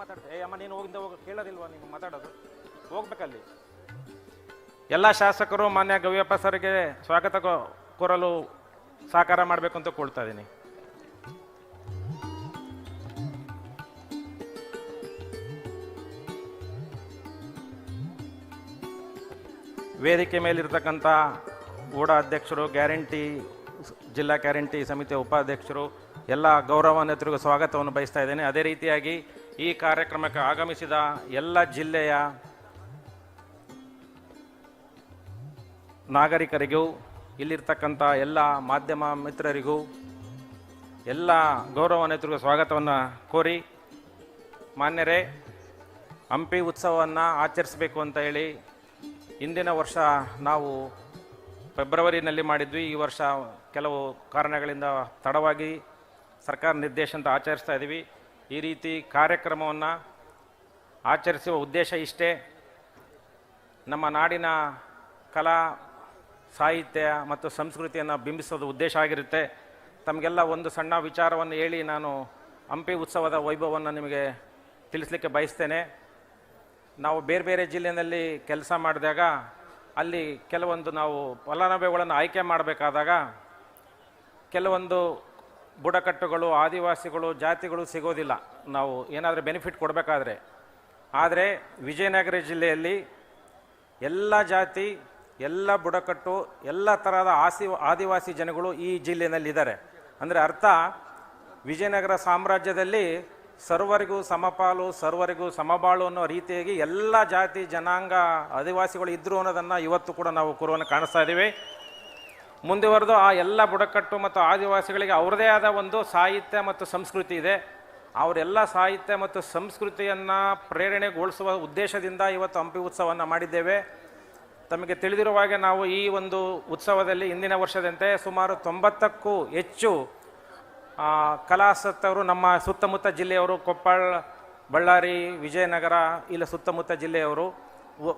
ಅಮ್ಮ, ನೀನು ಹೋಗಿಂದ ಹೋಗಿ. ಕೇಳೋದಿಲ್ವಾ ನೀನು ಮಾತಾಡೋದು? ಹೋಗ್ಬೇಕಲ್ಲಿ. ಎಲ್ಲ ಶಾಸಕರು, ಮಾನ್ಯ ಗವಿಯಪ್ಪ ಸರ್ಗೆ ಸ್ವಾಗತ ಕೋರಲು ಸಹಕಾರ ಮಾಡಬೇಕು ಅಂತ ಕೊಳ್ತಾ ಇದ್ದೀನಿ ವೇದಿಕೆ ಮೇಲಿರ್ತಕ್ಕಂಥ ಓಡ ಅಧ್ಯಕ್ಷರು, ಗ್ಯಾರಂಟಿ, ಜಿಲ್ಲಾ ಗ್ಯಾರಂಟಿ ಸಮಿತಿಯ ಉಪಾಧ್ಯಕ್ಷರು, ಎಲ್ಲ ಗೌರವಾನ್ವಿತರಿಗೂ ಸ್ವಾಗತವನ್ನು ಬಯಸ್ತಾ ಇದ್ದೇನೆ. ಅದೇ ರೀತಿಯಾಗಿ ಈ ಕಾರ್ಯಕ್ರಮಕ್ಕೆ ಆಗಮಿಸಿದ ಎಲ್ಲ ಜಿಲ್ಲೆಯ ನಾಗರಿಕರಿಗೂ, ಇಲ್ಲಿರ್ತಕ್ಕಂಥ ಎಲ್ಲ ಮಾಧ್ಯಮ ಮಿತ್ರರಿಗೂ ಎಲ್ಲ ಗೌರವಾನ್ವಿತರಿಗೂ ಸ್ವಾಗತವನ್ನು ಕೋರಿ, ಮಾನ್ಯರೇ, ಹಂಪಿ ಉತ್ಸವವನ್ನು ಆಚರಿಸಬೇಕು ಅಂತ ಹೇಳಿ ಹಿಂದಿನ ವರ್ಷ ನಾವು ಫೆಬ್ರವರಿನಲ್ಲಿ ಮಾಡಿದ್ವಿ. ಈ ವರ್ಷ ಕೆಲವು ಕಾರಣಗಳಿಂದ ತಡವಾಗಿ ಸರ್ಕಾರ ನಿರ್ದೇಶನ ಆಚರಿಸ್ತಾ ಇದ್ದೀವಿ ಈ ರೀತಿ ಕಾರ್ಯಕ್ರಮವನ್ನು ಆಚರಿಸುವ ಉದ್ದೇಶ ಇಷ್ಟೇ. ನಮ್ಮ ನಾಡಿನ ಕಲಾ, ಸಾಹಿತ್ಯ ಮತ್ತು ಸಂಸ್ಕೃತಿಯನ್ನು ಬಿಂಬಿಸೋದು ಉದ್ದೇಶ ಆಗಿರುತ್ತೆ. ತಮಗೆಲ್ಲ ಒಂದು ಸಣ್ಣ ವಿಚಾರವನ್ನು ಹೇಳಿ ನಾನು ಹಂಪಿ ಉತ್ಸವದ ವೈಭವವನ್ನು ನಿಮಗೆ ತಿಳಿಸ್ಲಿಕ್ಕೆ ಬಯಸ್ತೇನೆ. ನಾವು ಬೇರೆ ಬೇರೆ ಜಿಲ್ಲೆಯಲ್ಲಿ ಕೆಲಸ ಮಾಡಿದಾಗ, ಅಲ್ಲಿ ಕೆಲವೊಂದು ನಾವು ಫಲಾನುಭವಿಗಳನ್ನು ಆಯ್ಕೆ ಮಾಡಬೇಕಾದಾಗ, ಕೆಲವೊಂದು ಬುಡಕಟ್ಟುಗಳು, ಆದಿವಾಸಿಗಳು, ಜಾತಿಗಳು ಸಿಗೋದಿಲ್ಲ. ನಾವು ಏನಾದರೂ ಬೆನಿಫಿಟ್ ಕೊಡಬೇಕಾದ್ರೆ. ಆದರೆ ವಿಜಯನಗರ ಜಿಲ್ಲೆಯಲ್ಲಿ ಎಲ್ಲ ಜಾತಿ, ಎಲ್ಲ ಬುಡಕಟ್ಟು, ಎಲ್ಲ ಥರದ ಆಸಿ, ಆದಿವಾಸಿ ಜನಗಳು ಈ ಜಿಲ್ಲೆಯಲ್ಲಿದ್ದಾರೆ ಅಂದರೆ ಅರ್ಥ, ವಿಜಯನಗರ ಸಾಮ್ರಾಜ್ಯದಲ್ಲಿ ಸರ್ವರಿಗೂ ಸಮಪಾಲು, ಸರ್ವರಿಗೂ ಸಮಬಾಳು ಅನ್ನೋ ರೀತಿಯಾಗಿ ಎಲ್ಲ ಜಾತಿ, ಜನಾಂಗ, ಆದಿವಾಸಿಗಳು ಇದ್ದರು ಅನ್ನೋದನ್ನು ಇವತ್ತು ಕೂಡ ನಾವು ಕುರುವನ್ನು ಕಾಣಿಸ್ತಾ ಇದ್ದೀವಿ ಮುಂದುವರೆದು ಆ ಎಲ್ಲ ಬುಡಕಟ್ಟು ಮತ್ತು ಆದಿವಾಸಿಗಳಿಗೆ ಅವರದೇ ಆದ ಒಂದು ಸಾಹಿತ್ಯ ಮತ್ತು ಸಂಸ್ಕೃತಿ ಇದೆ. ಅವರೆಲ್ಲ ಸಾಹಿತ್ಯ ಮತ್ತು ಸಂಸ್ಕೃತಿಯನ್ನು ಪ್ರೇರಣೆಗೊಳಿಸುವ ಉದ್ದೇಶದಿಂದ ಇವತ್ತು ಹಂಪಿ ಉತ್ಸವವನ್ನು ಮಾಡಿದ್ದೇವೆ. ತಮಗೆ ತಿಳಿದಿರುವ ಹಾಗೆ ನಾವು ಈ ಒಂದು ಉತ್ಸವದಲ್ಲಿ ಹಿಂದಿನ ವರ್ಷದಂತೆ ಸುಮಾರು ತೊಂಬತ್ತಕ್ಕೂ ಹೆಚ್ಚು ಕಲಾಸತ್ತವರು ನಮ್ಮ ಸುತ್ತಮುತ್ತ ಜಿಲ್ಲೆಯವರು ಕೊಪ್ಪಳ, ಬಳ್ಳಾರಿ, ವಿಜಯನಗರ, ಇಲ್ಲ ಸುತ್ತಮುತ್ತ ಜಿಲ್ಲೆಯವರು.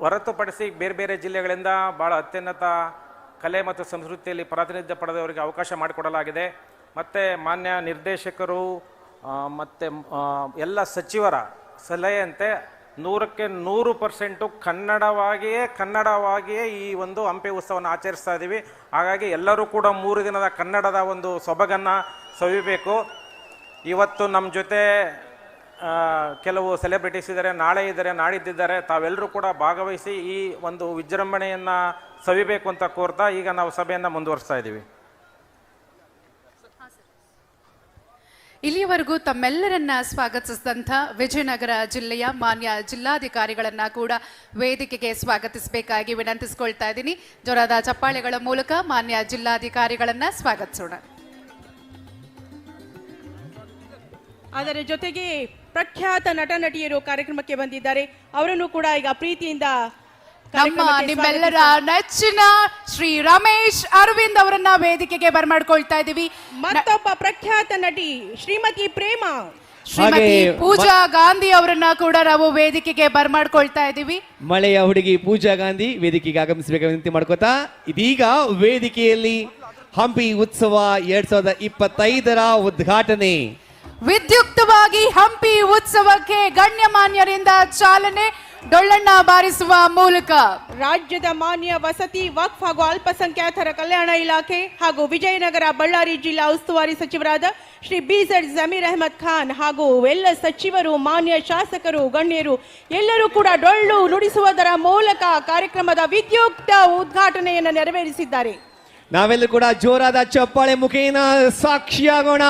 ಹೊರತುಪಡಿಸಿ ಬೇರೆ ಬೇರೆ ಜಿಲ್ಲೆಗಳಿಂದ ಭಾಳ ಅತ್ಯುನ್ನತ ಕಲೆ ಮತ್ತು ಸಂಸ್ಕೃತಿಯಲ್ಲಿ ಪ್ರಾತಿನಿಧ್ಯ ಪಡೆದವರಿಗೆ ಅವಕಾಶ ಮಾಡಿಕೊಡಲಾಗಿದೆ. ಮತ್ತು ಮಾನ್ಯ ನಿರ್ದೇಶಕರು ಮತ್ತು ಎಲ್ಲ ಸಚಿವರ ಸಲಹೆಯಂತೆ ನೂರಕ್ಕೆ ನೂರು ಪರ್ಸೆಂಟು ಕನ್ನಡವಾಗಿಯೇ ಕನ್ನಡವಾಗಿಯೇ ಈ ಒಂದು ಹಂಪೆ ಉತ್ಸವವನ್ನು ಆಚರಿಸ್ತಾ ಇದ್ದೀವಿ ಹಾಗಾಗಿ ಎಲ್ಲರೂ ಕೂಡ ಮೂರು ದಿನದ ಕನ್ನಡದ ಒಂದು ಸೊಬಗನ್ನು ಸವಿಬೇಕು. ಇವತ್ತು ನಮ್ಮ ಜೊತೆ ಕೆಲವು ಸೆಲೆಬ್ರಿಟೀಸ್ ಇದ್ದಾರೆ, ನಾಳೆ ಇದ್ದಾರೆ, ನಾಡಿದ್ದಿದ್ದಾರೆ. ತಾವೆಲ್ಲರೂ ಕೂಡ ಭಾಗವಹಿಸಿ ಈ ಒಂದು ವಿಜೃಂಭಣೆಯನ್ನು ಸವಿಬೇಕು ಅಂತ ಕೋರ್ತಾ ಈಗ ನಾವು ಸಭೆಯನ್ನು ಮುಂದುವರಿಸ್ತಾ ಇದ್ದೀವಿ. ಇಲ್ಲಿಯವರೆಗೂ ತಮ್ಮೆಲ್ಲರನ್ನ ಸ್ವಾಗತಿಸಿದಂಥ ವಿಜಯನಗರ ಜಿಲ್ಲೆಯ ಮಾನ್ಯ ಜಿಲ್ಲಾಧಿಕಾರಿಗಳನ್ನ ಕೂಡ ವೇದಿಕೆಗೆ ಸ್ವಾಗತಿಸಬೇಕಾಗಿ ವಿನಂತಿಸಿಕೊಳ್ತಾ ಇದ್ದೀನಿ. ಜೋರಾದ ಚಪ್ಪಾಳೆಗಳ ಮೂಲಕ ಮಾನ್ಯ ಜಿಲ್ಲಾಧಿಕಾರಿಗಳನ್ನ ಸ್ವಾಗತಿಸೋಣ. ಅದರ ಜೊತೆಗೆ ಪ್ರಖ್ಯಾತ ನಟ ನಟಿಯರು ಕಾರ್ಯಕ್ರಮಕ್ಕೆ ಬಂದಿದ್ದಾರೆ. ಅವರನ್ನು ಕೂಡ ಈಗ ಪ್ರೀತಿಯಿಂದ ನಮ್ಮ ನಿಮ್ಮೆಲ್ಲರ ನೆಚ್ಚಿನ ಶ್ರೀ ರಮೇಶ್ ಅರವಿಂದ್ ಅವರನ್ನ ವೇದಿಕೆಗೆ ಬರ್ಮಾಡ್ಕೊಳ್ತಾ ಇದೀವಿ ಮತ್ತೊಬ್ಬ ಪ್ರಖ್ಯಾತ ನಟಿ ಶ್ರೀಮತಿ ಪ್ರೇಮ. ಶ್ರೀಮತಿ ಹಾಗೆ ಪೂಜಾ ಗಾಂಧಿ ಅವರನ್ನ ಕೂಡ ನಾವು ವೇದಿಕೆಗೆ ಬರ್ಮಾಡ್ಕೊಳ್ತಾ ಇದೀವಿ ಮಳೆಯ ಹುಡುಗಿ ಪೂಜಾ ಗಾಂಧಿ ವೇದಿಕೆಗೆ ಆಗಮಿಸಬೇಕು ವಿನಂತಿ ಮಾಡ್ಕೋತಾ ಇದೀಗ ವೇದಿಕೆಯಲ್ಲಿ ಹಂಪಿ ಉತ್ಸವ ಎರಡ್ ಸಾವಿರದ ಇಪ್ಪತ್ತೈದರ ಉದ್ಘಾಟನೆ. ವಿದ್ಯುಕ್ತವಾಗಿ ಹಂಪಿ ಉತ್ಸವಕ್ಕೆ ಗಣ್ಯಮಾನ್ಯರಿಂದ ಚಾಲನೆ ಡೊಳ್ಳಣ್ಣ ಬಾರಿಸುವ ಮೂಲಕ. ರಾಜ್ಯದ ಮಾನ್ಯ ವಸತಿ ವಕ್ಫ್ ಹಾಗೂ ಅಲ್ಪಸಂಖ್ಯಾತರ ಕಲ್ಯಾಣ ಇಲಾಖೆ ಹಾಗೂ ವಿಜಯನಗರ ಬಳ್ಳಾರಿ ಜಿಲ್ಲಾ ಉಸ್ತುವಾರಿ ಸಚಿವರಾದ ಶ್ರೀ ಬಿಝಡ್ ಜಮೀರ್ ಅಹಮದ್ ಖಾನ್ ಹಾಗೂ ಎಲ್ಲ ಸಚಿವರು ಮಾನ್ಯ ಶಾಸಕರು ಗಣ್ಯರು ಎಲ್ಲರೂ ಕೂಡ ಡೊಳ್ಳು ನುಡಿಸುವುದರ ಮೂಲಕ ಕಾರ್ಯಕ್ರಮದ ವಿದ್ಯುಕ್ತ ಉದ್ಘಾಟನೆಯನ್ನು ನೆರವೇರಿಸಿದ್ದಾರೆ. ನಾವೆಲ್ಲರೂ ಕೂಡ ಜೋರಾದ ಚಪ್ಪಾಳೆ ಮುಖೇನ ಸಾಕ್ಷಿಯಾಗೋಣ.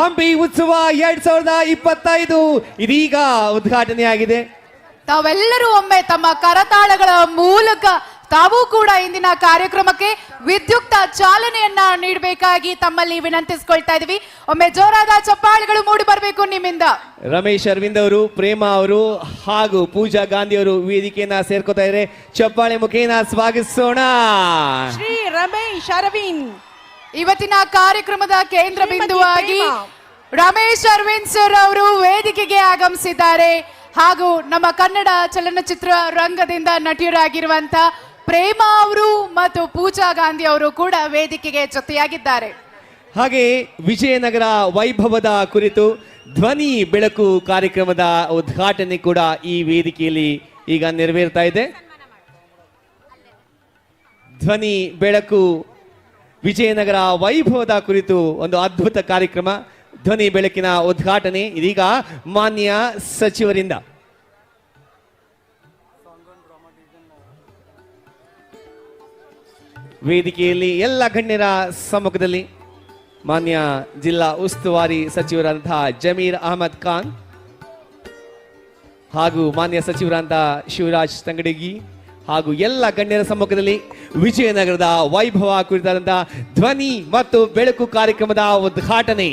ಹಂಪಿ ಉತ್ಸವ ಎರಡ್ ಸಾವಿರದ ಇಪ್ಪತ್ತೈದು ಇದೀಗ ಉದ್ಘಾಟನೆಯಾಗಿದೆ. ತಾವೆಲ್ಲರೂ ಒಮ್ಮೆ ತಮ್ಮ ಕರತಾಳಗಳ ಮೂಲಕ ತಾವು ಕೂಡ ಇಂದಿನ ಕಾರ್ಯಕ್ರಮಕ್ಕೆ ವಿದ್ಯುಕ್ತ ಚಾಲನೆಯನ್ನ ನೀಡಬೇಕಾಗಿ ತಮ್ಮಲ್ಲಿ ವಿನಂತಿಸ್ಕೊಳ್ತಾ ಇದೀವಿ ಒಮ್ಮೆ ಜೋರಾದ ಚಪ್ಪಾಳೆಗಳು ಮೂಡಿ ಬರಬೇಕು ನಿಮ್ಮಿಂದ. ರಮೇಶ್ ಅರವಿಂದ್ ಅವರು ಪ್ರೇಮ ಅವರು ಹಾಗೂ ಪೂಜಾ ಗಾಂಧಿ ಅವರು ವೇದಿಕೆಯನ್ನ ಸೇರ್ಕೋತಾ ಇದ್ದಾರೆ. ಚಪ್ಪಾಳೆ ಮುಖೇನ ಸ್ವಾಗತಿಸೋಣ. ಶ್ರೀ ರಮೇಶ್ ಅರವಿಂದ್. ಇವತ್ತಿನ ಕಾರ್ಯಕ್ರಮದ ಕೇಂದ್ರ ಬಿಂದುವಾಗಿ. ರಮೇಶ್ ಅರವಿಂದ್ ಸರ್ ಅವರು ವೇದಿಕೆಗೆ ಆಗಮಿಸಿದ್ದಾರೆ. ಹಾಗೂ ನಮ್ಮ ಕನ್ನಡ ಚಲನಚಿತ್ರ ರಂಗದಿಂದ ನಟಿಯರಾಗಿರುವಂತ ಪ್ರೇಮಾ ಅವರು ಮತ್ತು ಪೂಜಾ ಗಾಂಧಿ ಅವರು ಕೂಡ ವೇದಿಕೆಗೆ ಜೊತೆಯಾಗಿದ್ದಾರೆ. ಹಾಗೆ ವಿಜಯನಗರ ವೈಭವದ ಕುರಿತು ಧ್ವನಿ ಬೆಳಕು ಕಾರ್ಯಕ್ರಮದ ಉದ್ಘಾಟನೆ ಕೂಡ ಈ ವೇದಿಕೆಯಲ್ಲಿ ಈಗ ನೆರವೇರ್ತಾ ಇದೆ. ಧ್ವನಿ ಬೆಳಕು ವಿಜಯನಗರ ವೈಭವದ ಕುರಿತು ಒಂದು ಅದ್ಭುತ ಕಾರ್ಯಕ್ರಮ. ಧ್ವನಿ ಬೆಳಕಿನ ಉದ್ಘಾಟನೆ ಇದೀಗ ಮಾನ್ಯ ಸಚಿವರಿಂದ. ವೇದಿಕೆಯಲ್ಲಿ ಎಲ್ಲ ಗಣ್ಯರ ಸಮ್ಮುಖದಲ್ಲಿ ಮಾನ್ಯ ಜಿಲ್ಲಾ ಉಸ್ತುವಾರಿ ಸಚಿವರಂತಹ ಜಮೀರ್ ಅಹಮದ್ ಖಾನ್ ಹಾಗೂ ಮಾನ್ಯ ಸಚಿವರಾದಂತಹ ಶಿವರಾಜ್ ತಂಗಡಗಿ ಹಾಗೂ ಎಲ್ಲ ಗಣ್ಯರ ಸಮ್ಮುಖದಲ್ಲಿ ವಿಜಯನಗರದ ವೈಭವ ಕುರಿತಾದಂತಹ ಧ್ವನಿ ಮತ್ತು ಬೆಳಕು ಕಾರ್ಯಕ್ರಮದ ಉದ್ಘಾಟನೆ.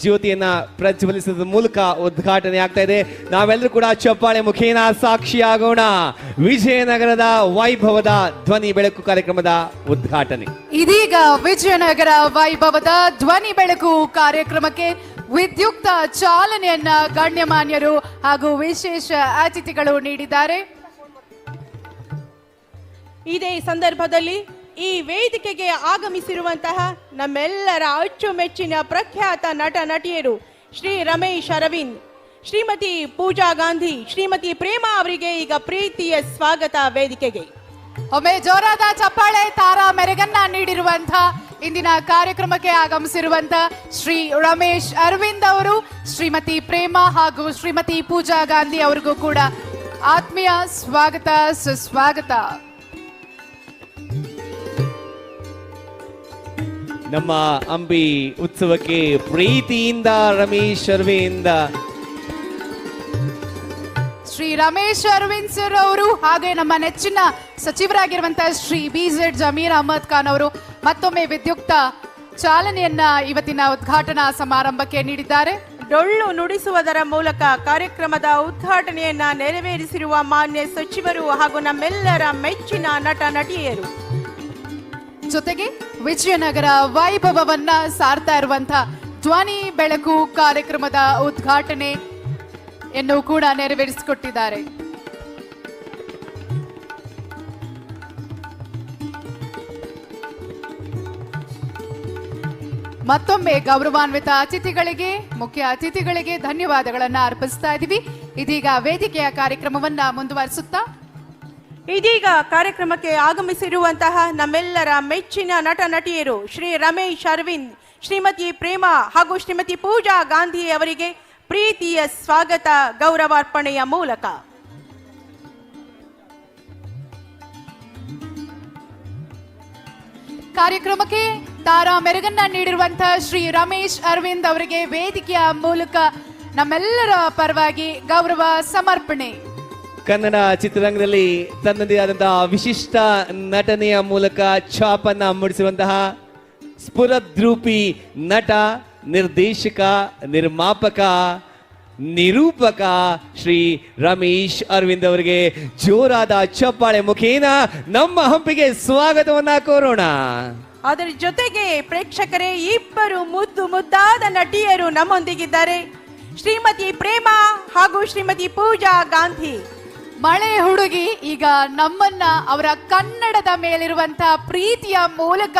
ಜ್ಯೋತಿಯನ್ನ ಪ್ರಜ್ವಲಿಸಿದ ಮೂಲಕ ಉದ್ಘಾಟನೆ ಆಗ್ತಾ ಇದೆ. ನಾವೆಲ್ಲರೂ ಕೂಡ ಚಪ್ಪಾಳೆ ಮುಖೇನ ಸಾಕ್ಷಿಯಾಗೋಣ. ವಿಜಯನಗರದ ವೈಭವದ ಧ್ವನಿ ಬೆಳಕು ಕಾರ್ಯಕ್ರಮದ ಉದ್ಘಾಟನೆ. ಇದೀಗ ವಿಜಯನಗರ ವೈಭವದ ಧ್ವನಿ ಬೆಳಕು ಕಾರ್ಯಕ್ರಮಕ್ಕೆ ವಿದ್ಯುಕ್ತ ಚಾಲನೆಯನ್ನ ಗಣ್ಯಮಾನ್ಯರು ಹಾಗೂ ವಿಶೇಷ ಅತಿಥಿಗಳು ನೀಡಿದ್ದಾರೆ. ಇದೇ ಸಂದರ್ಭದಲ್ಲಿ ಈ ವೇದಿಕೆಗೆ ಆಗಮಿಸಿರುವಂತಹ ನಮ್ಮೆಲ್ಲರ ಅಚ್ಚುಮೆಚ್ಚಿನ ಪ್ರಖ್ಯಾತ ನಟ ನಟಿಯರು ಶ್ರೀ ರಮೇಶ್ ಅರವಿಂದ್, ಶ್ರೀಮತಿ ಪೂಜಾ ಗಾಂಧಿ, ಶ್ರೀಮತಿ ಪ್ರೇಮಾ ಅವರಿಗೆ ಈಗ ಪ್ರೀತಿಯ ಸ್ವಾಗತ ವೇದಿಕೆಗೆ. ಒಮ್ಮೆ ಜೋರಾದ ಚಪ್ಪಾಳೆ ತಾರಾ ಮೆರೆಗನ್ನ ನೀಡಿರುವಂತ ಇಂದಿನ ಕಾರ್ಯಕ್ರಮಕ್ಕೆ ಆಗಮಿಸಿರುವಂತ ಶ್ರೀ ರಮೇಶ್ ಅರವಿಂದ್ ಅವರು, ಶ್ರೀಮತಿ ಪ್ರೇಮಾ ಹಾಗೂ ಶ್ರೀಮತಿ ಪೂಜಾ ಗಾಂಧಿ ಅವರಿಗೂ ಕೂಡ ಆತ್ಮೀಯ ಸ್ವಾಗತ, ಸುಸ್ವಾಗತ. ನಮ್ಮ ಅಂಬಿ ಉತ್ಸವಕ್ಕೆ ಪ್ರೀತಿಯಿಂದ ರಮೇಶ್ ಅರವಿಂದ. ಶ್ರೀ ರಮೇಶ್ ಅರವಿಂದ್ ಸರ್ ಅವರು ಹಾಗೆ ನಮ್ಮ ನೆಚ್ಚಿನ ಸಚಿವರಾಗಿರುವಂತಹ ಶ್ರೀ ಬಿ ಜೆಡ್ ಜಮೀರ್ ಅಹಮದ್ ಖಾನ್ ಅವರು ಮತ್ತೊಮ್ಮೆ ವಿದ್ಯುಕ್ತ ಚಾಲನೆಯನ್ನ ಇವತ್ತಿನ ಉದ್ಘಾಟನಾ ಸಮಾರಂಭಕ್ಕೆ ನೀಡಿದ್ದಾರೆ. ಡೊಳ್ಳು ನುಡಿಸುವುದರ ಮೂಲಕ ಕಾರ್ಯಕ್ರಮದ ಉದ್ಘಾಟನೆಯನ್ನ ನೆರವೇರಿಸಿರುವ ಮಾನ್ಯ ಸಚಿವರು ಹಾಗೂ ನಮ್ಮೆಲ್ಲರ ಮೆಚ್ಚಿನ ನಟ ನಟಿಯರು. ಜೊತೆಗೆ ವಿಜಯನಗರ ವೈಭವವನ್ನ ಸಾರ್ತಾ ಇರುವಂತಹ ಧ್ವನಿ ಬೆಳಕು ಕಾರ್ಯಕ್ರಮದ ಉದ್ಘಾಟನೆ ಎನ್ನು ಕೂಡ ನೆರವೇರಿಸಿಕೊಟ್ಟಿದ್ದಾರೆ. ಮತ್ತೊಮ್ಮೆ ಗೌರವಾನ್ವಿತ ಅತಿಥಿಗಳಿಗೆ, ಮುಖ್ಯ ಅತಿಥಿಗಳಿಗೆ ಧನ್ಯವಾದಗಳನ್ನು ಅರ್ಪಿಸ್ತಾ ಇದ್ದೀವಿ ಇದೀಗ ವೇದಿಕೆಯ ಕಾರ್ಯಕ್ರಮವನ್ನ ಮುಂದುವರಿಸುತ್ತಾ ಇದೀಗ ಕಾರ್ಯಕ್ರಮಕ್ಕೆ ಆಗಮಿಸಿರುವಂತಹ ನಮ್ಮೆಲ್ಲರ ಮೆಚ್ಚಿನ ನಟ ನಟಿಯರು ಶ್ರೀ ರಮೇಶ್ ಅರವಿಂದ್, ಶ್ರೀಮತಿ ಪ್ರೇಮಾ ಹಾಗೂ ಶ್ರೀಮತಿ ಪೂಜಾ ಗಾಂಧಿ ಅವರಿಗೆ ಪ್ರೀತಿಯ ಸ್ವಾಗತ, ಗೌರವಾರ್ಪಣೆಯ ಮೂಲಕ. ಕಾರ್ಯಕ್ರಮಕ್ಕೆ ತಾರಾ ಮೆರುಗನ್ನ ನೀಡಿರುವಂತಹ ಶ್ರೀ ರಮೇಶ್ ಅರವಿಂದ್ ಅವರಿಗೆ ವೇದಿಕೆಯ ಮೂಲಕ ನಮ್ಮೆಲ್ಲರ ಪರವಾಗಿ ಗೌರವ ಸಮರ್ಪಣೆ. ಕನ್ನಡ ಚಿತ್ರರಂಗದಲ್ಲಿ ತನ್ನದೇ ಆದಂತಹ ವಿಶಿಷ್ಟ ನಟನೆಯ ಮೂಲಕ ಛಾಪನ್ನ ಮೂಡಿಸಿರುವಂತಹ ಸ್ಫುರದ್ರೂಪಿ ನಟ, ನಿರ್ದೇಶಕ, ನಿರ್ಮಾಪಕ, ನಿರೂಪಕ ಶ್ರೀ ರಮೇಶ್ ಅರವಿಂದ್ ಅವರಿಗೆ ಜೋರಾದ ಚಪ್ಪಾಳೆ ಮುಖೇನ ನಮ್ಮ ಹಂಪಿಗೆ ಸ್ವಾಗತವನ್ನ ಕೋರೋಣ. ಅದರ ಜೊತೆಗೆ ಪ್ರೇಕ್ಷಕರೇ, ಇಬ್ಬರು ಮುದ್ದು ಮುದ್ದಾದ ನಟಿಯರು ನಮ್ಮೊಂದಿಗಿದ್ದಾರೆ. ಶ್ರೀಮತಿ ಪ್ರೇಮ ಹಾಗೂ ಶ್ರೀಮತಿ ಪೂಜಾ ಗಾಂಧಿ. ಮಳೆ ಹುಡುಗಿ, ಈಗ ನಮ್ಮನ್ನ ಅವರ ಕನ್ನಡದ ಮೇಲಿರುವಂತಹ ಪ್ರೀತಿಯ ಮೂಲಕ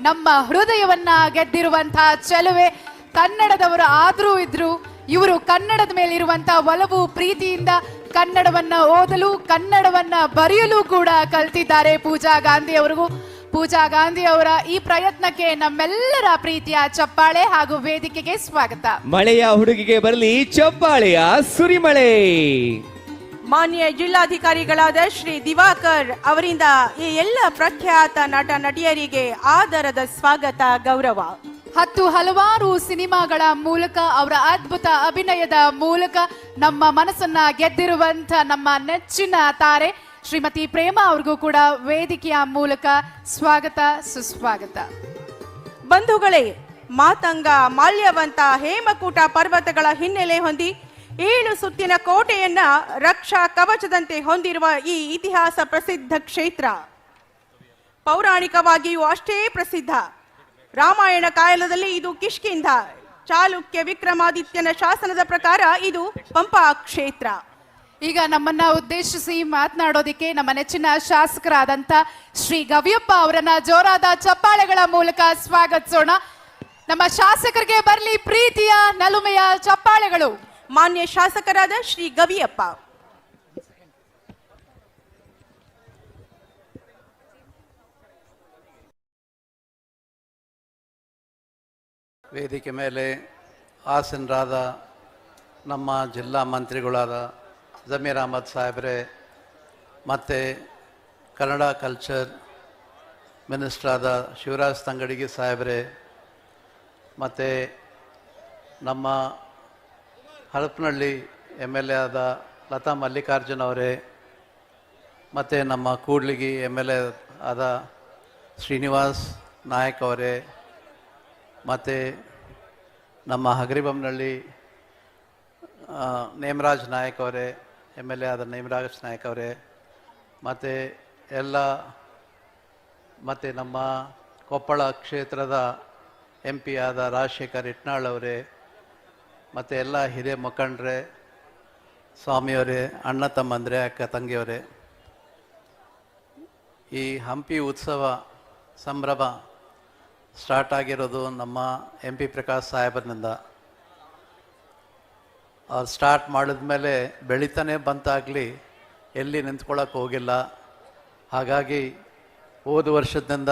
ನಮ್ಮ ಹೃದಯವನ್ನ ಗೆದ್ದಿರುವಂತಹ ಚೆಲುವೆ ಕನ್ನಡದವರು ಆದ್ರೂ ಇದ್ರು, ಇವರು ಕನ್ನಡದ ಮೇಲಿರುವಂತಹ ಒಲವು ಪ್ರೀತಿಯಿಂದ ಕನ್ನಡವನ್ನ ಓದಲು, ಕನ್ನಡವನ್ನ ಬರೆಯಲು ಕೂಡ ಕಲ್ತಿದ್ದಾರೆ ಪೂಜಾ ಗಾಂಧಿ ಅವರಿಗೂ ಪೂಜಾ ಗಾಂಧಿ ಅವರ ಈ ಪ್ರಯತ್ನಕ್ಕೆ ನಮ್ಮೆಲ್ಲರ ಪ್ರೀತಿಯ ಚಪ್ಪಾಳೆ ಹಾಗೂ ವೇದಿಕೆಗೆ ಸ್ವಾಗತ. ಮಳೆಯ ಹುಡುಗಿಗೆ ಬರಲಿ, ಚಪ್ಪಾಳೆಯ ಸುರಿಮಳೆ. ಮಾನ್ಯ ಜಿಲ್ಲಾಧಿಕಾರಿಗಳಾದ ಶ್ರೀ ದಿವಾಕರ್ ಅವರಿಂದ ಈ ಎಲ್ಲ ಪ್ರಖ್ಯಾತ ನಟ ನಟಿಯರಿಗೆ ಆದರದ ಸ್ವಾಗತ ಗೌರವ. ಹತ್ತು ಹಲವಾರು ಸಿನಿಮಾಗಳ ಮೂಲಕ ಅವರ ಅದ್ಭುತ ಅಭಿನಯದ ಮೂಲಕ ನಮ್ಮ ಮನಸ್ಸನ್ನ ಗೆದ್ದಿರುವಂತ ನಮ್ಮ ನೆಚ್ಚಿನ ತಾರೆ ಶ್ರೀಮತಿ ಪ್ರೇಮ ಅವ್ರಿಗೂ ಕೂಡ ವೇದಿಕೆಯ ಮೂಲಕ ಸ್ವಾಗತ ಸುಸ್ವಾಗತ. ಬಂಧುಗಳೇ ಮಾತಂಗ ಮಾಲ್ಯವಂತ ಹೇಮಕೂಟ ಪರ್ವತಗಳ ಹಿನ್ನೆಲೆ ಹೊಂದಿ ಏಳು ಸುತ್ತಿನ ಕೋಟೆಯನ್ನ ರಕ್ಷಾ ಕವಚದಂತೆ ಹೊಂದಿರುವ ಈ ಇತಿಹಾಸ ಪ್ರಸಿದ್ಧ ಕ್ಷೇತ್ರ? ಪೌರಾಣಿಕವಾಗಿಯೂ ಅಷ್ಟೇ ಪ್ರಸಿದ್ಧ. ರಾಮಾಯಣ ಕಾಲದಲ್ಲಿ ಇದು ಕಿಷ್ಕಿಂಧ, ಚಾಲುಕ್ಯ ವಿಕ್ರಮಾದಿತ್ಯನ ಶಾಸನದ ಪ್ರಕಾರ ಇದು ಪಂಪಾ ಕ್ಷೇತ್ರ. ಈಗ ನಮ್ಮನ್ನ ಉದ್ದೇಶಿಸಿ ಮಾತನಾಡೋದಿಕ್ಕೆ ನಮ್ಮ ನೆಚ್ಚಿನ ಶಾಸಕರಾದಂತ ಶ್ರೀ ಗವಿಯಪ್ಪ ಅವರನ್ನ ಜೋರಾದ ಚಪ್ಪಾಳೆಗಳ ಮೂಲಕ ಸ್ವಾಗತಿಸೋಣ. ನಮ್ಮ ಶಾಸಕರಿಗೆ ಬರಲಿ ಪ್ರೀತಿಯ ನಲುಮೆಯ ಚಪ್ಪಾಳೆಗಳು. ಮಾನ್ಯ ಶಾಸಕರಾದ ಶ್ರೀ ಗವಿಯಪ್ಪ. ವೇದಿಕೆ ಮೇಲೆ ಆಸೀನರಾದ ನಮ್ಮ ಜಿಲ್ಲಾ ಮಂತ್ರಿಗಳಾದ ಜಮೀರ್ ಅಹಮದ್ ಸಾಹೇಬ್ರೆ, ಮತ್ತು ಕನ್ನಡ ಕಲ್ಚರ್ ಮಿನಿಸ್ಟ್ರಾದ ಶಿವರಾಜ್ ತಂಗಡಿಗಿ ಸಾಹೇಬ್ರೆ, ಮತ್ತು ನಮ್ಮ ಹರಪನಹಳ್ಳಿ ಎಂ ಎಲ್ ಎ ಆದ ಲತಾ ಮಲ್ಲಿಕಾರ್ಜುನ್ ಅವರೇ, ಮತ್ತು ನಮ್ಮ ಕೂಡ್ಲಿಗಿ ಎಂ ಎಲ್ ಎ ಆದ ಶ್ರೀನಿವಾಸ್ ನಾಯಕ್ ಅವರೇ, ಮತ್ತು ನಮ್ಮ ಹಗರಿಬೊಮ್ಮನಹಳ್ಳಿ ನೇಮರಾಜ್ ನಾಯಕ್ ಅವರೇ ಎಂ ಎಲ್ ಎ ಆದ ನೇಮರಾಜ್ ನಾಯಕ್ ಅವರೇ, ಮತ್ತು ಎಲ್ಲ, ಮತ್ತು ನಮ್ಮ ಕೊಪ್ಪಳ ಕ್ಷೇತ್ರದ ಎಂ ಪಿ ಆದ ರಾಜಶೇಖರ್ ಇಟ್ನಾಳ್ ಅವರೇ ಮತ್ತು ಎಲ್ಲ ಹಿರಿಯ ಮುಖಂಡ್ರೆ, ಸ್ವಾಮಿಯವರೇ, ಅಣ್ಣ ತಮ್ಮಂದರೆ, ಅಕ್ಕ ತಂಗಿಯವರೇ, ಈ ಹಂಪಿ ಉತ್ಸವ ಸಂಭ್ರಮ ಸ್ಟಾರ್ಟ್ ಆಗಿರೋದು ನಮ್ಮ ಎಂ ಪಿ ಪ್ರಕಾಶ್ ಸಾಹೇಬರಿನಿಂದ. ಅವ್ರು ಸ್ಟಾರ್ಟ್ ಮಾಡಿದ ಮೇಲೆ ಬೆಳೀತಾನೆ ಬಂತಾಗಲಿ ಎಲ್ಲಿ ನಿಂತ್ಕೊಳ್ಳೋಕೆ ಹೋಗಿಲ್ಲ. ಹಾಗಾಗಿ ಹೋದ ವರ್ಷದಿಂದ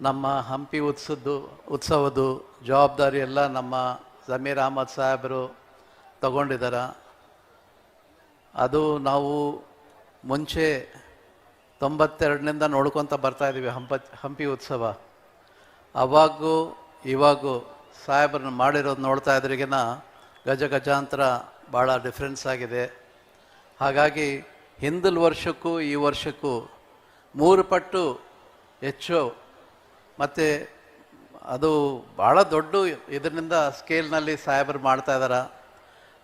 ನಮ್ಮ ಹಂಪಿ ಉತ್ಸದ್ದು, ಉತ್ಸವದ್ದು ಜವಾಬ್ದಾರಿ ಎಲ್ಲ ನಮ್ಮ ಜಮೀರ್ ಅಹಮದ್ ಸಾಹೇಬರು ತಗೊಂಡಿದ್ದಾರೆ ಅದು ನಾವು ಮುಂಚೆ ತೊಂಬತ್ತೆರಡನಿಂದ ನೋಡ್ಕೊತ ಬರ್ತಾ ಇದ್ದೀವಿ ಹಂಪ, ಹಂಪಿ ಉತ್ಸವ. ಅವಾಗೂ ಇವಾಗೂ ಸಾಹೇಬ್ರನ್ನ ಮಾಡಿರೋದು ನೋಡ್ತಾ ಇದ್ರಿಗಿನ ಗಜ ಗಜಾಂತರ ಭಾಳ ಡಿಫ್ರೆನ್ಸ್ ಆಗಿದೆ. ಹಾಗಾಗಿ ಹಿಂದಿನ ವರ್ಷಕ್ಕೂ ಈ ವರ್ಷಕ್ಕೂ ಮೂರು ಪಟ್ಟು ಹೆಚ್ಚು ಮತ್ತು ಅದು ಭಾಳ ದೊಡ್ಡ ಇದರಿಂದ ಸ್ಕೇಲ್ನಲ್ಲಿ ಸಾಹೇಬರು ಮಾಡ್ತಾ ಇದ್ದಾರೆ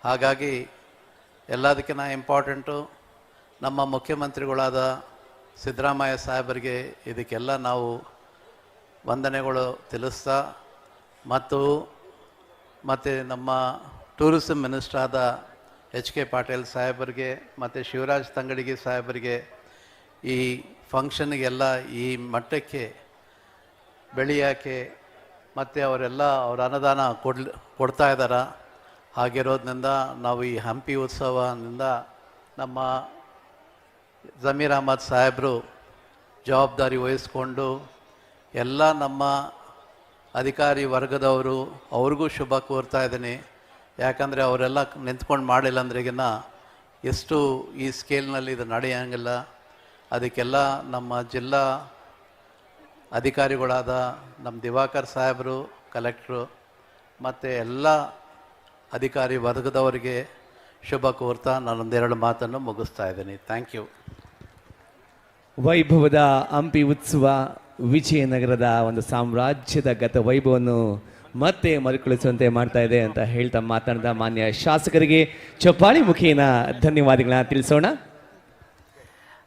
ಹಾಗಾಗಿ ಎಲ್ಲದಕ್ಕಿಂತ ಇಂಪಾರ್ಟೆಂಟು ನಮ್ಮ ಮುಖ್ಯಮಂತ್ರಿಗಳಾದ ಸಿದ್ದರಾಮಯ್ಯ ಸಾಹೇಬರಿಗೆ ಇದಕ್ಕೆಲ್ಲ ನಾವು ವಂದನೆಗಳು ತಿಳಿಸ್ತಾ ಮತ್ತು ಮತ್ತು ನಮ್ಮ ಟೂರಿಸಂ ಮಿನಿಸ್ಟ್ರಾದ ಎಚ್ ಕೆ ಪಾಟೀಲ್ ಸಾಹೇಬರಿಗೆ ಮತ್ತು ಶಿವರಾಜ್ ತಂಗಡಿಗೆ ಸಾಹೇಬರಿಗೆ ಈ ಫಂಕ್ಷನ್ಗೆಲ್ಲ ಈ ಮಟ್ಟಕ್ಕೆ ಬೆಳೆಯೋಕ್ಕೆ ಮತ್ತು ಅವರೆಲ್ಲ ಅವರ ಅನುದಾನ ಕೊಡ್ಲಿ, ಕೊಡ್ತಾ ಇದ್ದಾರೆ. ಹಾಗಿರೋದ್ರಿಂದ ನಾವು ಈ ಹಂಪಿ ಉತ್ಸವದಿಂದ ನಮ್ಮ ಜಮೀರ್ ಅಹಮದ್ ಸಾಹೇಬರು ಜವಾಬ್ದಾರಿ ವಹಿಸ್ಕೊಂಡು ಎಲ್ಲ ನಮ್ಮ ಅಧಿಕಾರಿ ವರ್ಗದವರು ಅವ್ರಿಗೂ ಶುಭ ಕೋರ್ತಾ ಇದ್ದೀನಿ. ಯಾಕಂದರೆ ಅವರೆಲ್ಲ ನಿಂತ್ಕೊಂಡು ಮಾಡಿಲ್ಲ ಅಂದ್ರಿಗಿನ ಎಷ್ಟು ಈ ಸ್ಕೇಲ್ನಲ್ಲಿ ಇದು ನಡೆಯಂಗಿಲ್ಲ. ಅದಕ್ಕೆಲ್ಲ ನಮ್ಮ ಜಿಲ್ಲಾ ಅಧಿಕಾರಿಗಳಾದ ನಮ್ಮ ದಿವಾಕರ್ ಸಾಹೇಬರು, ಕಲೆಕ್ಟ್ರು ಮತ್ತು ಎಲ್ಲ ಅಧಿಕಾರಿ ವರ್ಗದವರಿಗೆ ಶುಭ ಕೋರ್ತಾ. ನಾನೊಂದೆರಡು ಮಾತನ್ನು ಮುಗಿಸ್ತಾ ಇದ್ದೀನಿ. ಥ್ಯಾಂಕ್ ಯು ವೈಭವದ ಹಂಪಿ ಉತ್ಸವ ವಿಜಯನಗರದ ಒಂದು ಸಾಮ್ರಾಜ್ಯದ ಗತ ವೈಭವವನ್ನು ಮತ್ತೆ ಮರುಕಳಿಸುವಂತೆ ಮಾಡ್ತಾ ಇದೆ ಅಂತ ಹೇಳ್ತಾ ಮಾತನಾಡಿದ ಮಾನ್ಯ ಶಾಸಕರಿಗೆ ಚಪ್ಪಾಳಿ ಮುಖೇನ ಧನ್ಯವಾದಗಳನ್ನ ತಿಳಿಸೋಣ.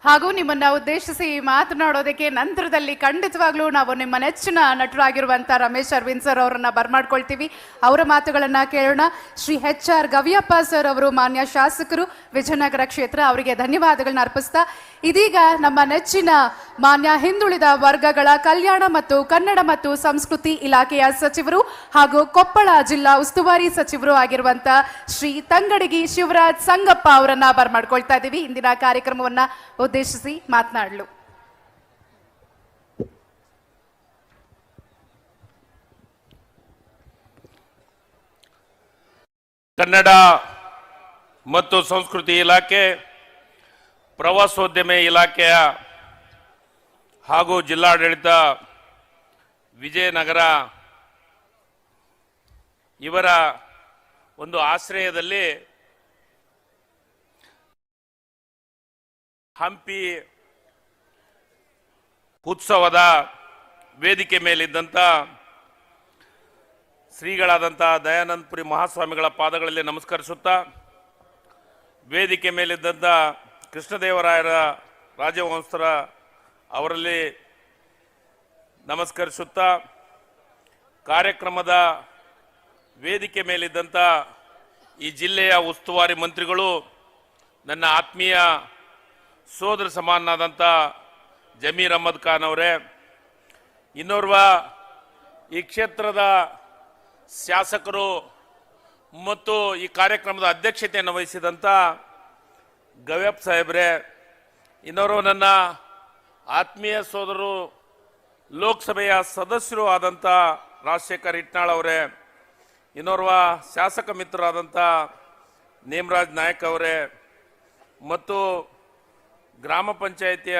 ಹಾಗೂ ನಿಮ್ಮನ್ನ ಉದ್ದೇಶಿಸಿ ಮಾತನಾಡೋದಕ್ಕೆ ನಂತರದಲ್ಲಿ ಖಂಡಿತವಾಗ್ಲೂ ನಾವು ನಿಮ್ಮ ನೆಚ್ಚಿನ ನಟರಾಗಿರುವಂತ ರಮೇಶ್ ಅರವಿಂದ್ ಸರ್ ಅವರನ್ನ ಬರ್ಮಾಡ್ಕೊಳ್ತೀವಿ. ಅವರ ಮಾತುಗಳನ್ನ ಕೇಳೋಣ. Shri H R Gaviyappa sir ಅವರು ಮಾನ್ಯ ಶಾಸಕರು, ವಿಜಯನಗರ ಕ್ಷೇತ್ರ ಅವರಿಗೆ ಧನ್ಯವಾದಗಳನ್ನ ಅರ್ಪಿಸ್ತಾ, ಇದೀಗ ನಮ್ಮ ನೆಚ್ಚಿನ ಮಾನ್ಯ ಹಿಂದುಳಿದ ವರ್ಗಗಳ ಕಲ್ಯಾಣ ಮತ್ತು ಕನ್ನಡ ಮತ್ತು ಸಂಸ್ಕೃತಿ ಇಲಾಖೆಯ ಸಚಿವರು ಹಾಗೂ ಕೊಪ್ಪಳ ಜಿಲ್ಲಾ ಉಸ್ತುವಾರಿ ಸಚಿವರು ಆಗಿರುವಂತ ಶ್ರೀ ತಂಗಡಗಿ ಶಿವರಾಜ್ ಸಂಗಪ್ಪ ಅವರನ್ನ ಬರ್ಮಾಡ್ಕೊಳ್ತಾ ಇದ್ದೀವಿ ಇಂದಿನ ಕಾರ್ಯಕ್ರಮವನ್ನ ಉದ್ದೇಶಿಸಿ ಮಾತನಾಡಲು. ಕನ್ನಡ ಮತ್ತು ಸಂಸ್ಕೃತಿ ಇಲಾಖೆ ಪ್ರವಾಸೋದ್ಯಮ ಇಲಾಖೆಯ ಹಾಗೂ ಜಿಲ್ಲಾಡಳಿತ ವಿಜಯನಗರ ಇವರ ಒಂದು ಆಶ್ರಯದಲ್ಲಿ ಹಂಪಿ ಉತ್ಸವದ ವೇದಿಕೆ ಮೇಲಿದ್ದಂಥ ಶ್ರೀಗಳಾದಂಥ ದಯಾನಂದಪುರಿ ಮಹಾಸ್ವಾಮಿಗಳ ಪಾದಗಳಲ್ಲಿ ನಮಸ್ಕರಿಸುತ್ತಾ, ವೇದಿಕೆ ಮೇಲಿದ್ದಂಥ ಕೃಷ್ಣದೇವರಾಯರ ರಾಜವಂಶರ ಅವರಲ್ಲಿ ನಮಸ್ಕರಿಸುತ್ತಾ, ಕಾರ್ಯಕ್ರಮದ ವೇದಿಕೆ ಮೇಲಿದ್ದಂಥ ಈ ಜಿಲ್ಲೆಯ ಉಸ್ತುವಾರಿ ಮಂತ್ರಿಗಳು, ನನ್ನ ಆತ್ಮೀಯ ಸೋದರ ಸಮಾನನಾದಂಥ ಜಮೀರ್ ಅಹಮದ್ ಖಾನ್ ಅವರೇ, ಇನ್ನೋರ್ವ ಈ ಕ್ಷೇತ್ರದ ಶಾಸಕರು ಮತ್ತು ಈ ಕಾರ್ಯಕ್ರಮದ ಅಧ್ಯಕ್ಷತೆಯನ್ನು ವಹಿಸಿದಂಥ ಗವ್ಯಪ್ ಸಾಹೇಬ್ರೆ ಇನ್ನೋರು ನನ್ನ ಆತ್ಮೀಯ ಸೋದರರು, ಲೋಕಸಭೆಯ ಸದಸ್ಯರು ಆದಂಥ ರಾಜಶೇಖರ್ ಇಟ್ನಾಳ್ ಅವರೇ, ಇನ್ನೋರ್ವ ಶಾಸಕ ಮಿತ್ರರಾದಂಥ ನೇಮರಾಜ್ ನಾಯಕ್ ಅವರೇ, ಮತ್ತು ಗ್ರಾಮ ಪಂಚಾಯಿತಿಯ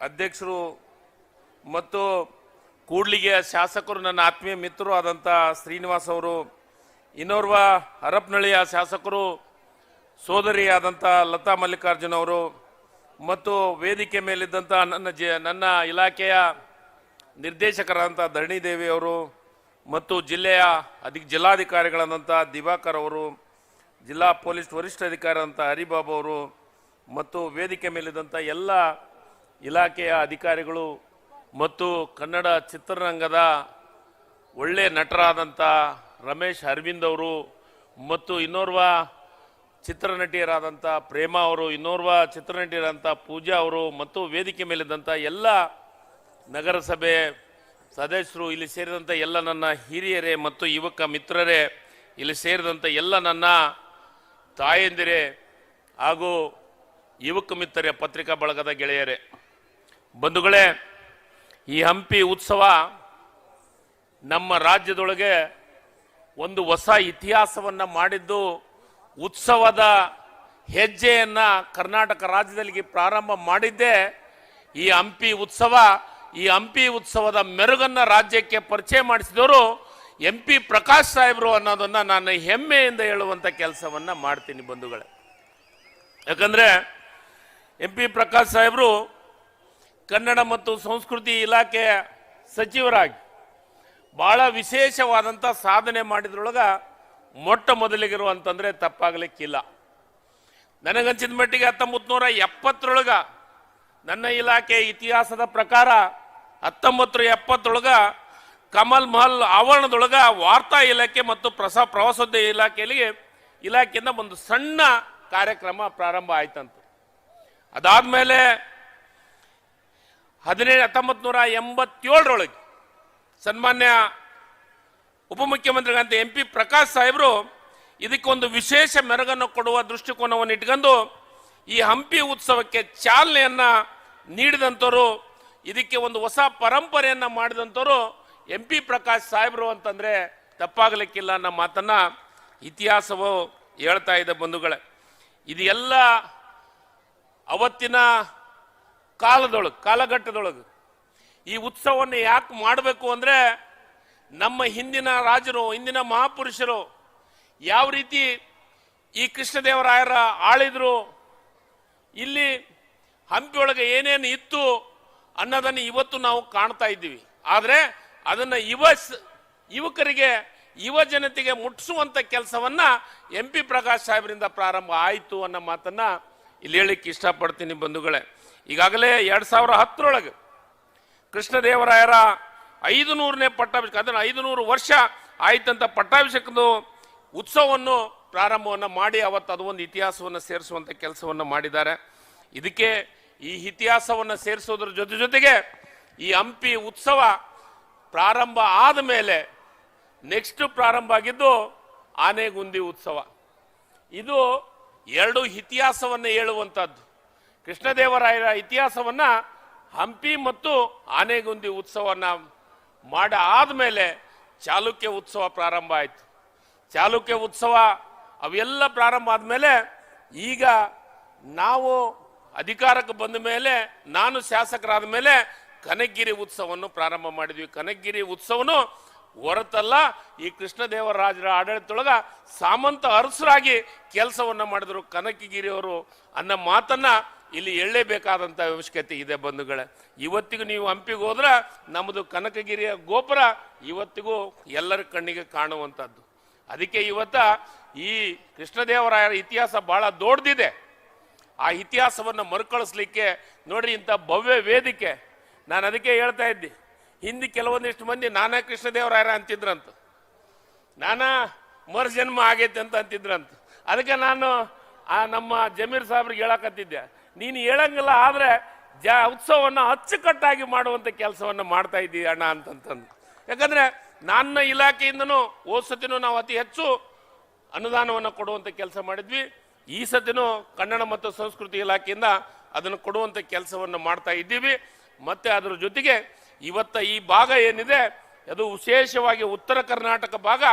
ಅಧ್ಯಕ್ಷರು ಮತ್ತು ಕೂಡ್ಲಿಗೆಯ ಶಾಸಕರು ನನ್ನ ಆತ್ಮೀಯ ಮಿತ್ರರು ಆದಂಥ ಶ್ರೀನಿವಾಸ್ ಅವರು, ಇನ್ನೋರ್ವ ಹರಪ್ನಳ್ಳಿಯ ಶಾಸಕರು ಸೋದರಿಯಾದಂಥ ಲತಾ ಮಲ್ಲಿಕಾರ್ಜುನ ಅವರು ಮತ್ತು ವೇದಿಕೆ ಮೇಲಿದ್ದಂಥ ನನ್ನ ಜ, ನನ್ನ ಇಲಾಖೆಯ ನಿರ್ದೇಶಕರಾದಂಥ ಧರಣಿದೇವಿ ಅವರು ಮತ್ತು ಜಿಲ್ಲೆಯ ಅಧಿ ಜಿಲ್ಲಾಧಿಕಾರಿಗಳಾದಂಥ ದಿವಾಕರ್ ಅವರು, ಜಿಲ್ಲಾ ಪೊಲೀಸ್ ವರಿಷ್ಠಾಧಿಕಾರಿಯಾದಂಥ ಹರಿಬಾಬು ಅವರು ಮತ್ತು ವೇದಿಕೆ ಮೇಲಿದ್ದಂಥ ಎಲ್ಲ ಇಲಾಖೆಯ ಅಧಿಕಾರಿಗಳು ಮತ್ತು ಕನ್ನಡ ಚಿತ್ರರಂಗದ ಒಳ್ಳೆ ನಟರಾದಂಥ ರಮೇಶ್ ಅರವಿಂದ್ ಅವರು ಮತ್ತು ಇನ್ನೋರ್ವ ಚಿತ್ರನಟಿಯರಾದಂಥ ಪ್ರೇಮ ಅವರು, ಇನ್ನೋರ್ವ ಚಿತ್ರನಟಿಯರಾದಂಥ ಪೂಜಾ ಅವರು ಮತ್ತು ವೇದಿಕೆ ಮೇಲಿದ್ದಂಥ ಎಲ್ಲ ನಗರಸಭೆ ಸದಸ್ಯರು, ಇಲ್ಲಿ ಸೇರಿದಂಥ ಎಲ್ಲ ನನ್ನ ಹಿರಿಯರೇ ಮತ್ತು ಯುವಕ ಮಿತ್ರರೇ, ಇಲ್ಲಿ ಸೇರಿದಂಥ ಎಲ್ಲ ನನ್ನ ತಾಯಂದಿರೇ ಹಾಗೂ ಯುವಕ ಮಿತ್ರರೇ, ಪತ್ರಿಕಾ ಬಳಗದ ಗೆಳೆಯರೇ, ಬಂಧುಗಳೇ, ಈ ಹಂಪಿ ಉತ್ಸವ ನಮ್ಮ ರಾಜ್ಯದೊಳಗೆ ಒಂದು ಹೊಸ ಇತಿಹಾಸವನ್ನು ಮಾಡಿದ್ದು ಉತ್ಸವದ ಹೆಜ್ಜೆಯನ್ನು ಕರ್ನಾಟಕ ರಾಜ್ಯದಲ್ಲಿ ಪ್ರಾರಂಭ ಮಾಡಿದ್ದೇ. ಈ ಹಂಪಿ ಉತ್ಸವ, ಈ ಹಂಪಿ ಉತ್ಸವದ ಮೆರುಗನ್ನು ರಾಜ್ಯಕ್ಕೆ ಪರಿಚಯ ಮಾಡಿಸಿದವರು ಎಂ ಪಿ ಪ್ರಕಾಶ್ ಸಾಹೇಬರು ಅನ್ನೋದನ್ನು ನಾನು ಹೆಮ್ಮೆಯಿಂದ ಹೇಳುವಂಥ ಕೆಲಸವನ್ನು ಮಾಡ್ತೀನಿ ಬಂಧುಗಳೇ. ಯಾಕಂದ್ರೆ ಎಂ ಪಿ ಪ್ರಕಾಶ್ ಸಾಹೇಬರು ಕನ್ನಡ ಮತ್ತು ಸಂಸ್ಕೃತಿ ಇಲಾಖೆಯ ಸಚಿವರಾಗಿ ಭಾಳ ವಿಶೇಷವಾದಂಥ ಸಾಧನೆ ಮಾಡಿದ್ರೊಳಗ ಮೊಟ್ಟ ಮೊದಲಿಗಿರುವಂತಂದ್ರೆ ತಪ್ಪಾಗಲಿಕ್ಕಿಲ್ಲ. ನನಗನ್ಸಿದ ಮಟ್ಟಿಗೆ ಹತ್ತೊಂಬತ್ತು ನೂರ ಎಪ್ಪತ್ತರೊಳಗ ನನ್ನ ಇಲಾಖೆ ಇತಿಹಾಸದ ಪ್ರಕಾರ ಹತ್ತೊಂಬತ್ತು ಎಪ್ಪತ್ತರೊಳಗ ಕಮಲ್ ಮಹಲ್ ಆವರಣದೊಳಗ ವಾರ್ತಾ ಇಲಾಖೆ ಮತ್ತು ಪ್ರಸ, ಪ್ರವಾಸೋದ್ಯಮ ಇಲಾಖೆಯಲ್ಲಿ ಇಲಾಖೆಯಿಂದ ಒಂದು ಸಣ್ಣ ಕಾರ್ಯಕ್ರಮ ಪ್ರಾರಂಭ ಆಯ್ತಂತ. ಅದಾದ್ಮೇಲೆ ಹದಿನೇಳು ಹತ್ತೊಂಬತ್ತು ನೂರ ಎಂಬತ್ತೇಳರೊಳಗೆ ಸನ್ಮಾನ್ಯ ಉಪಮುಖ್ಯಮಂತ್ರಿಗಳಂತ ಎಂ ಪಿ ಪ್ರಕಾಶ್ ಸಾಹೇಬರು ಇದಕ್ಕೊಂದು ವಿಶೇಷ ಮೆರಗನ್ನು ಕೊಡುವ ದೃಷ್ಟಿಕೋನವನ್ನು ಇಟ್ಕೊಂಡು ಈ ಹಂಪಿ ಉತ್ಸವಕ್ಕೆ ಚಾಲನೆಯನ್ನ ನೀಡಿದಂಥವ್ರು, ಇದಕ್ಕೆ ಒಂದು ಹೊಸ ಪರಂಪರೆಯನ್ನ ಮಾಡಿದಂಥವ್ರು ಎಂ ಪಿ ಪ್ರಕಾಶ್ ಸಾಹೇಬರು ಅಂತಂದ್ರೆ ತಪ್ಪಾಗಲಿಕ್ಕಿಲ್ಲ ಅನ್ನೋ ಮಾತನ್ನ ಇತಿಹಾಸವು ಹೇಳ್ತಾ ಇದೆ ಬಂಧುಗಳೇ. ಇದು ಎಲ್ಲ ಅವತ್ತಿನ ಕಾಲದೊಳಗೆ, ಕಾಲಘಟ್ಟದೊಳಗೆ ಈ ಉತ್ಸವವನ್ನು ಯಾಕೆ ಮಾಡಬೇಕು ಅಂದರೆ ನಮ್ಮ ಹಿಂದಿನ ರಾಜರು, ಹಿಂದಿನ ಮಹಾಪುರುಷರು ಯಾವ ರೀತಿ ಈ ಕೃಷ್ಣದೇವರಾಯರ ಆಳಿದ್ರು, ಇಲ್ಲಿ ಹಂಪಿಯೊಳಗೆ ಏನೇನು ಇತ್ತು ಅನ್ನೋದನ್ನು ಇವತ್ತು ನಾವು ಕಾಣ್ತಾ ಇದ್ದೀವಿ. ಆದರೆ ಅದನ್ನು ಯುವ ಯುವಕರಿಗೆ, ಯುವ ಜನತೆಗೆ ಮುಟ್ಟಿಸುವಂಥ ಕೆಲಸವನ್ನು ಎಂ ಪಿ ಪ್ರಕಾಶ್ ಸಾಹೇಬರಿಂದ ಪ್ರಾರಂಭ ಆಯಿತು ಅನ್ನೋ ಮಾತನ್ನ ಇಲ್ಲಿ ಹೇಳಿಕ್ಕೆ ಇಷ್ಟಪಡ್ತೀನಿ ಬಂಧುಗಳೇ. ಈಗಾಗಲೇ ಎರಡು ಸಾವಿರ ಹತ್ತರೊಳಗೆ ಕೃಷ್ಣದೇವರಾಯರ ಐದು ನೂರನೇ ಪಟ್ಟಾಭಿಷೇಕ, ಅದನ್ನು ಐದು ನೂರು ವರ್ಷ ಆಯ್ತಂತ ಪಟ್ಟಾಭಿಷೇಕದ ಉತ್ಸವವನ್ನು, ಪ್ರಾರಂಭವನ್ನು ಮಾಡಿ ಅವತ್ತು ಅದು ಒಂದು ಇತಿಹಾಸವನ್ನು ಸೇರಿಸುವಂಥ ಕೆಲಸವನ್ನು ಮಾಡಿದ್ದಾರೆ. ಇದಕ್ಕೆ ಈ ಇತಿಹಾಸವನ್ನು ಸೇರಿಸೋದ್ರ ಜೊತೆ ಜೊತೆಗೆ ಈ ಹಂಪಿ ಉತ್ಸವ ಪ್ರಾರಂಭ ಆದ ಮೇಲೆ ನೆಕ್ಸ್ಟ್ ಪ್ರಾರಂಭ ಆಗಿದ್ದು ಆನೆಗುಂದಿ ಉತ್ಸವ. ಇದು ಎರಡು ಇತಿಹಾಸವನ್ನು ಹೇಳುವಂಥದ್ದು ಕೃಷ್ಣದೇವರಾಯರ ಇತಿಹಾಸವನ್ನು ಹಂಪಿ ಮತ್ತು ಆನೆಗುಂದಿ ಉತ್ಸವನ ಮಾಡ ಆದಮೇಲೆ ಚಾಲುಕ್ಯ ಉತ್ಸವ ಪ್ರಾರಂಭ ಆಯಿತು. ಚಾಲುಕ್ಯ ಉತ್ಸವ ಅವೆಲ್ಲ ಪ್ರಾರಂಭ ಆದಮೇಲೆ ಈಗ ನಾವು ಅಧಿಕಾರಕ್ಕೆ ಬಂದ ಮೇಲೆ ನಾನು ಶಾಸಕರಾದ ಮೇಲೆ ಕನಕಗಿರಿ ಉತ್ಸವವನ್ನು ಪ್ರಾರಂಭ ಮಾಡಿದ್ವಿ. ಕನಕಗಿರಿ ಉತ್ಸವನು ಹೊರತಲ್ಲ ಈ ಕೃಷ್ಣದೇವರಾಜರ ಆಡಳಿತದೊಳಗ ಸಾಮಂತ ಅರಸರಾಗಿ ಕೆಲಸವನ್ನ ಮಾಡಿದ್ರು ಕನಕಗಿರಿಯವರು ಅನ್ನೋ ಮಾತನ್ನ ಇಲ್ಲಿ ಎಳ್ಳೇಬೇಕಾದಂತ ಅವಶ್ಯಕತೆ ಇದೆ ಬಂಧುಗಳೇ. ಇವತ್ತಿಗೂ ನೀವು ಹಂಪಿಗೆ ಹೋದ್ರ ನಮ್ಮದು ಕನಕಗಿರಿಯ ಗೋಪುರ ಇವತ್ತಿಗೂ ಎಲ್ಲರ ಕಣ್ಣಿಗೆ ಕಾಣುವಂಥದ್ದು ಅದಕ್ಕೆ ಇವತ್ತ ಈ ಕೃಷ್ಣದೇವರಾಯರ ಇತಿಹಾಸ ಬಹಳ ದೊಡ್ಡದಿದೆ. ಆ ಇತಿಹಾಸವನ್ನು ಮರುಕಳಿಸ್ಲಿಕ್ಕೆ ನೋಡ್ರಿ ಇಂಥ ಭವ್ಯ ವೇದಿಕೆ. ನಾನು ಅದಕ್ಕೆ ಹೇಳ್ತಾ ಇದ್ದೆ. ಹಿಂದೆ ಕೆಲವೊಂದಿಷ್ಟು ಮಂದಿ, ನಾನಾ ಕೃಷ್ಣದೇವರಾಯರ ಅಂತಿದ್ರಂತ. ನಾನಾ ಮರುಜನ್ಮ ಆಗೈತೆ ಅಂತ ಅಂತಿದ್ರಂತ. ಅದಕ್ಕೆ ನಾನು ಆ ನಮ್ಮ ಜಮೀರ್ ಸಾಹೇಬ್ರಿಗೆ ಹೇಳಕತ್ತಿದ್ದೆ. ನೀನು ಹೇಳಂಗಿಲ್ಲ, ಆದರೆ ಜ ಉತ್ಸವವನ್ನು ಅಚ್ಚುಕಟ್ಟಾಗಿ ಮಾಡುವಂತ ಕೆಲಸವನ್ನು ಮಾಡ್ತಾ ಇದ್ದೀವಿ ಅಣ್ಣ ಅಂತಂತಂದು. ಯಾಕಂದ್ರೆ ನನ್ನ ಇಲಾಖೆಯಿಂದನೂ ಹೋದ ಸತಿನೂ ನಾವು ಅತಿ ಹೆಚ್ಚು ಅನುದಾನವನ್ನು ಕೊಡುವಂತ ಕೆಲಸ ಮಾಡಿದ್ವಿ. ಈ ಸತಿನೂ ಕನ್ನಡ ಮತ್ತು ಸಂಸ್ಕೃತಿ ಇಲಾಖೆಯಿಂದ ಅದನ್ನು ಕೊಡುವಂತ ಕೆಲಸವನ್ನು ಮಾಡ್ತಾ ಇದ್ದೀವಿ. ಮತ್ತೆ ಅದರ ಜೊತೆಗೆ ಇವತ್ತ ಈ ಭಾಗ ಏನಿದೆ, ಅದು ವಿಶೇಷವಾಗಿ ಉತ್ತರ ಕರ್ನಾಟಕ ಭಾಗ.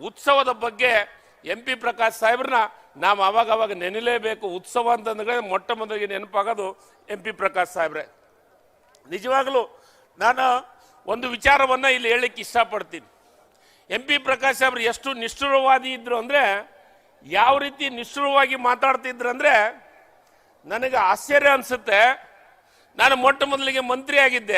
ಉತ್ಸವದ ಬಗ್ಗೆ ಎಂ ಪಿ ಪ್ರಕಾಶ್ ಸಾಹೇಬ್ರನ್ನ ನಾವು ಅವಾಗ ಅವಾಗ ನೆನಲೇಬೇಕು. ಉತ್ಸವ ಅಂತಂದ್ರೆ ಮೊಟ್ಟ ಮೊದಲಿಗೆ ನೆನಪಾಗೋದು ಎಂ ಪಿ ಪ್ರಕಾಶ್ ಸಾಹೇಬ್ರೆ. ನಿಜವಾಗಲೂ ನಾನು ಒಂದು ವಿಚಾರವನ್ನ ಇಲ್ಲಿ ಹೇಳಲಿಕ್ಕೆ ಇಷ್ಟಪಡ್ತೀನಿ. ಎಂ ಪಿ ಪ್ರಕಾಶ್ ಸಾಹೇಬ್ರು ಎಷ್ಟು ನಿಷ್ಠುರವಾದಿ ಇದ್ರು ಅಂದ್ರೆ, ಯಾವ ರೀತಿ ನಿಷ್ಠುರವಾಗಿ ಮಾತಾಡ್ತಿದ್ರು ಅಂದ್ರೆ, ನನಗೆ ಆಶ್ಚರ್ಯ ಅನ್ಸುತ್ತೆ. ನಾನು ಮೊಟ್ಟ ಮೊದಲಿಗೆ ಮಂತ್ರಿ ಆಗಿದ್ದೆ.